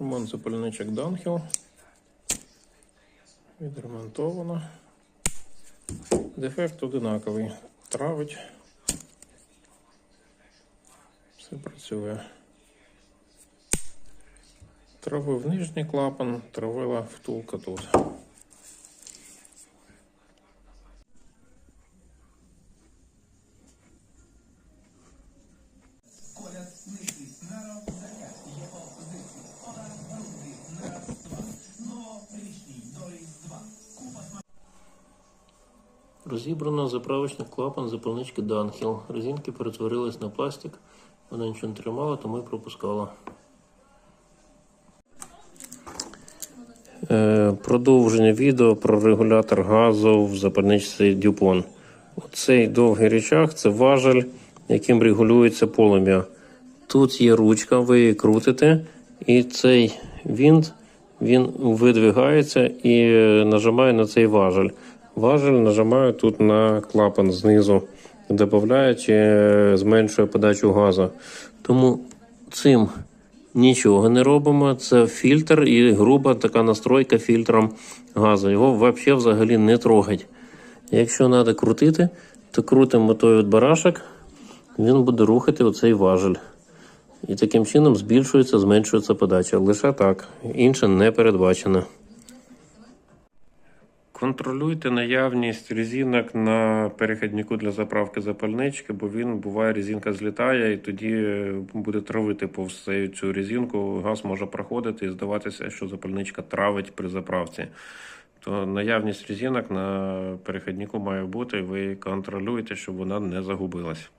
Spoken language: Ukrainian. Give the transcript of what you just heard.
Ремонт запальничок Данхіл. Відремонтовано. Дефект одинаковий. Травить. Все працює. Травив нижній клапан, травила втулка тут. Розібрано заправочний клапан запальнички Данхіл. Резинки перетворились на пластик. Вона нічого не тримала, тому і пропускала. Е, Продовження відео про регулятор газу в запальничці Дюпон. Оцей довгий рычаг це важель, яким регулюється полум'я. Тут є ручка, ви її крутите, і цей винт він видвигається і е, нажимає на цей важель. Важель нажимаю тут на клапан знизу, додає чи е, зменшує подачу газу. Тому цим нічого не робимо. Це фільтр і груба така настройка фільтром газу. Його взагалі не трогать. Якщо треба крутити, то крутимо той от барашок, він буде рухати оцей важель. І таким чином збільшується, зменшується подача. Лише так. Інше не передбачено. Контролюйте наявність резинок на перехіднику для заправки запальнички, бо він буває, резинка злітає і тоді е, буде травити повз цю- резинку. Газ може проходити і здаватися, що запальничка травить при заправці. То наявність резинок на перехіднику має бути, ви контролюєте, щоб вона не загубилась.